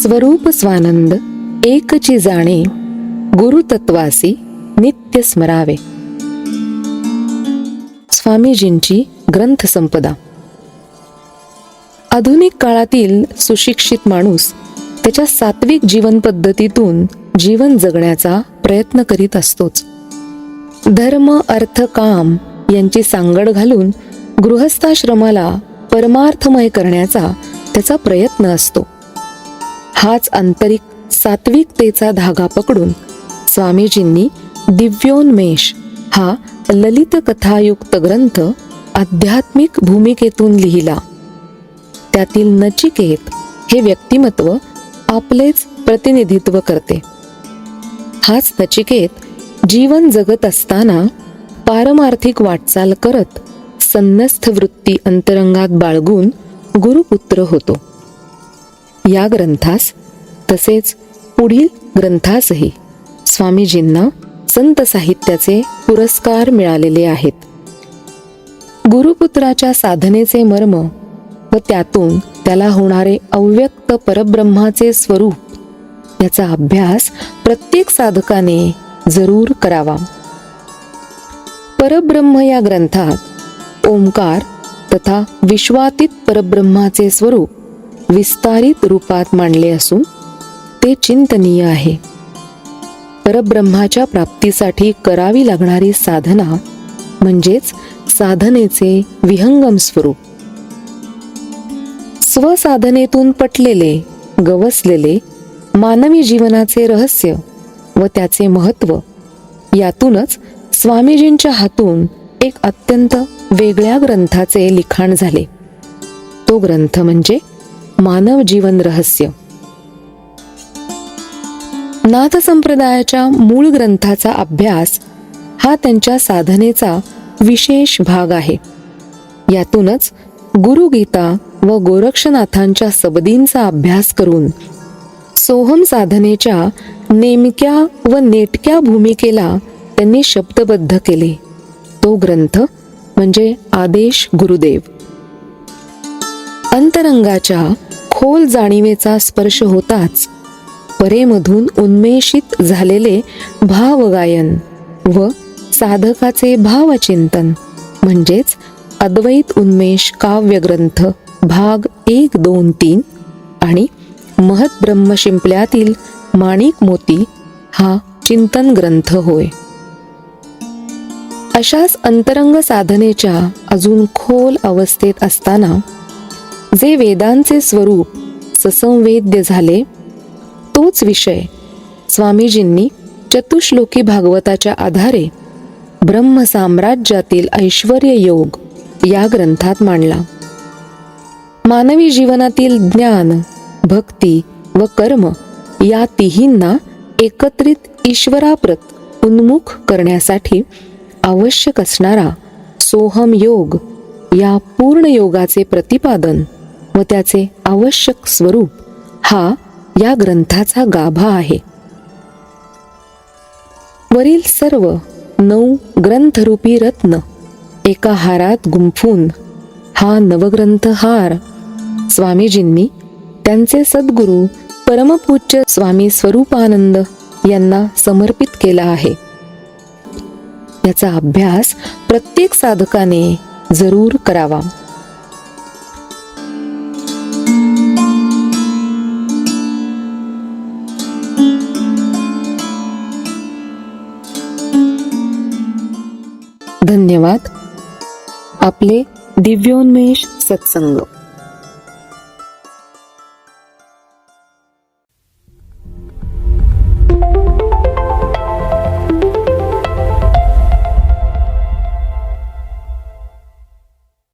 स्वरूप स्वानंद एकची जाणे गुरुतत्वासी नित्य स्मरावे. स्वामीजींची ग्रंथ संपदा आधुनिक काळातील सुशिक्षित माणूस त्याच्या सात्विक जीवन पद्धतीतून जीवन जगण्याचा प्रयत्न करीत असतोच. धर्म अर्थ काम यांची सांगड घालून गृहस्थाश्रमाला परमार्थमय करण्याचा त्याचा प्रयत्न असतो. हाच आंतरिक सात्विकतेचा धागा पकडून स्वामीजींनी दिव्योन्मेष हा ललित कथायुक्त ग्रंथ आध्यात्मिक भूमिकेतून लिहिला. त्यातील नचिकेत हे व्यक्तिमत्व आपलेच प्रतिनिधित्व करते. हाच नचिकेत जीवन जगत असताना पारमार्थिक वाटचाल करत संन्यस्थ वृत्ती अंतरंगात बाळगून गुरुपुत्र होतो. या ग्रंथास तसेच पुढील ग्रंथासही स्वामीजींना संत साहित्याचे पुरस्कार मिळालेले आहेत. गुरुपुत्राच्या साधनेचे मर्म व त्यातून त्याला होणारे अव्यक्त परब्रह्माचे स्वरूप याचा अभ्यास प्रत्येक साधकाने जरूर करावा. परब्रह्म या ग्रंथात ओंकार तथा विश्वातीत परब्रह्माचे स्वरूप विस्तारित रूपात मांडले असून ते चिंतनीय आहे. परब्रह्माच्या प्राप्तीसाठी करावी लागणारी साधना म्हणजेच साधनेचे विहंगम स्वरूप. स्वसाधनेतून पटलेले गवसलेले मानवी जीवनाचे रहस्य व त्याचे महत्त्व यातूनच स्वामीजींच्या हातून एक अत्यंत वेगळ्या ग्रंथाचे लिखाण झाले. तो ग्रंथ म्हणजे मानव जीवन रहस्य. नाथ संप्रदायाच्या मूळ ग्रंथाचा अभ्यास हा त्यांच्या साधनेचा विशेष भाग आहे. यातूनच गुरुगीता व गोरक्षनाथांच्या सबदींचा अभ्यास करून सोहम साधनेच्या नेमक्या व नेटक्या भूमिकेला त्यांनी शब्दबद्ध केले. तो ग्रंथ म्हणजे आदेश गुरुदेव. अंतरंगाच्या खोल जाणीवेचा स्पर्श होताच. परेमधून उन्मेषित झालेले भावगायन व साधकाचे भावचिंतन म्हणजेच अद्वैत उन्मेष काव्यग्रंथ भाग एक दोन तीन आणि महतब्रह्म शिंपल्यातील माणिक मोती हा चिंतन ग्रंथ होय. अशाच अंतरंग साधनेच्या अजून खोल अवस्थेत असताना जे वेदांचे स्वरूप ससंवेद्य झाले तोच विषय स्वामीजींनी चतुश्लोकी भागवताच्या आधारे ब्रह्म साम्राज्यातील ऐश्वर योग या ग्रंथात मांडला. मानवी जीवनातील ज्ञान भक्ती व कर्म या तिहींना एकत्रित ईश्वराप्रत उन्मुख करण्यासाठी आवश्यक असणारा सोहम योग या पूर्ण योगाचे प्रतिपादन व त्याचे आवश्यक स्वरूप हा या ग्रंथाचा गाभा आहे. वरील सर्व नऊ ग्रंथरूपी रत्न एका हारात गुंफून हा नवग्रंथ हार स्वामीजींनी त्यांचे सद्गुरू परमपूज्य स्वामी स्वरूपानंद यांना समर्पित केला आहे. याचा अभ्यास प्रत्येक साधकाने जरूर करावा. धन्यवाद. आपले दिव्योन्मेष सत्संग.